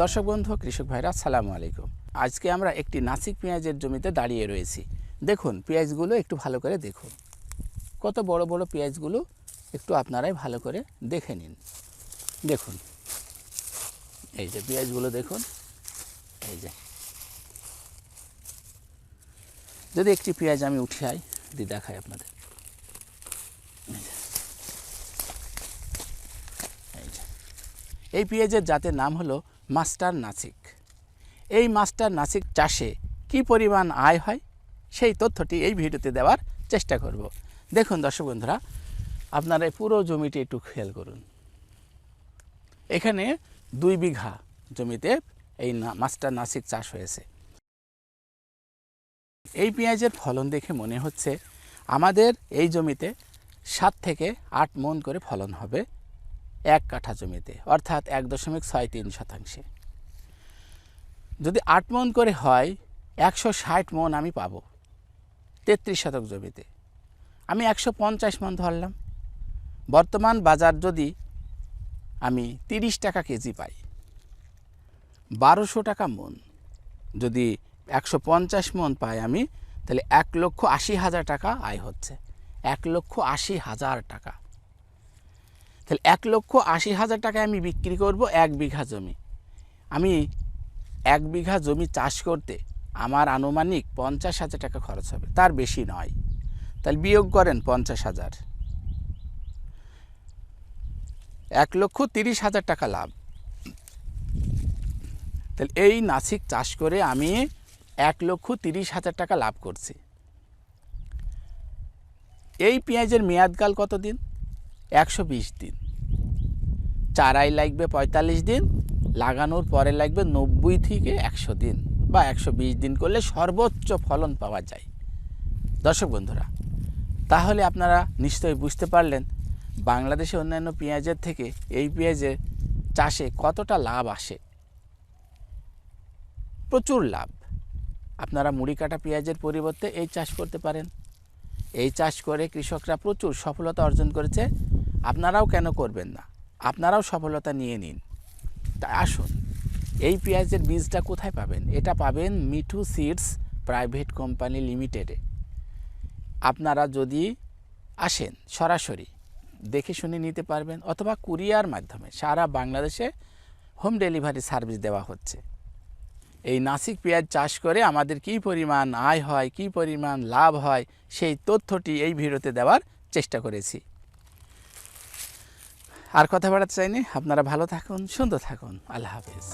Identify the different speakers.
Speaker 1: দর্শক বন্ধু, কৃষক ভাইরা, আসসালামু আলাইকুম। আজকে আমরা একটি নাসিক পেঁয়াজের জমিতে দাঁড়িয়ে রয়েছি। দেখুন, পেঁয়াজগুলো একটু ভালো করে দেখুন। কত বড় বড় পেঁয়াজগুলো একটু আপনারাই ভালো করে দেখে নিন। দেখুন, এই যে পেঁয়াজগুলো দেখুন, এই যে। যদি একটি পেঁয়াজ আমি উঠিয়ে দিয়ে দেখাই আপনাদের। এই পেঁয়াজের জাতের নাম হলো মাস্টার নাসিক। এই মাস্টার নাসিক চাষে কি পরিমাণ আয় হয়? সেই তথ্যটি এই ভিডিওতে দেওয়ার চেষ্টা করব। দেখুন দর্শক বন্ধুরা, আপনারা এই পুরো জমিটি একটু খেয়াল করুন। এখানে দুই বিঘা জমিতে এই মাস্টার নাসিক চাষ হয়েছে। এই পেঁয়াজের ফলন দেখে মনে হচ্ছে আমাদের এই জমিতে সাত থেকে আট মন করে ফলন হবে। এক কাঠা জমিতে, অর্থাৎ এক দশমিক ছয় তিন শতাংশে। যদি আট মন করে হয়, একশো ষাট মন আমি পাবো, তেত্রিশ শতক জমিতে। আমি একশো পঞ্চাশ মন ধরলাম। বর্তমান বাজার যদি আমি তিরিশ টাকা কেজি পাই, বারোশো টাকা মন। যদি একশো পঞ্চাশ মন পাই আমি, তাহলে এক লক্ষ আশি হাজার টাকা আয় হচ্ছে। এক লক্ষ আশি হাজার টাকা। তাহলে এক লক্ষ আশি হাজার টাকায় আমি বিক্রি করব এক বিঘা জমি। আমি এক বিঘা জমি চাষ করতে আমার আনুমানিক পঞ্চাশ হাজার টাকা খরচ হবে। তার বেশি নয়। তাহলে বিয়োগ করেন পঞ্চাশ হাজার। এক লক্ষ তিরিশ হাজার টাকা লাভ। তাহলে এই নাসিক চাষ করে আমি এক লক্ষ তিরিশ হাজার টাকা লাভ করছি। এই পেঁয়াজের মেয়াদকাল কত দিন একশো বিশ দিন। চারাই লাগবে পঁয়তাল্লিশ দিন, লাগানোর পরে লাগবে নব্বই থেকে একশো দিন বা একশো বিশ দিন করলে সর্বোচ্চ ফলন পাওয়া যায়। দর্শক বন্ধুরা, তাহলে আপনারা নিশ্চয়ই বুঝতে পারলেন বাংলাদেশে অন্যান্য পেঁয়াজের থেকে এই পেঁয়াজের চাষে কতটা লাভ আসে। প্রচুর লাভ। আপনারা মুড়ি কাটা পেঁয়াজের পরিবর্তে এই চাষ করতে পারেন। এই চাষ করে কৃষকরা প্রচুর সফলতা অর্জন করেছে। আপনারাও কেন করবেন না? আপনারাও সফলতা নিয়ে নিন। তাই আসুন, এই পেঁয়াজের বীজটা কোথায় পাবেন? এটা পাবেন মিঠু সিডস প্রাইভেট কোম্পানি লিমিটেডে আপনারা যদি আসেন সরাসরি, দেখে শুনে নিতে পারবেন অথবা কুরিয়ার মাধ্যমে সারা বাংলাদেশে হোম ডেলিভারি সার্ভিস দেওয়া হচ্ছে। এই নাসিক পেঁয়াজ চাষ করে আমাদের কী পরিমাণ আয় হয়, কী পরিমাণ লাভ হয়, সেই তথ্যটি এই ভিডিওতে দেওয়ার চেষ্টা করেছি। আর কথা বাড়াতে চাইনি। আপনারা ভালো থাকুন সুন্দর থাকুন। আল্লাহ হাফেজ।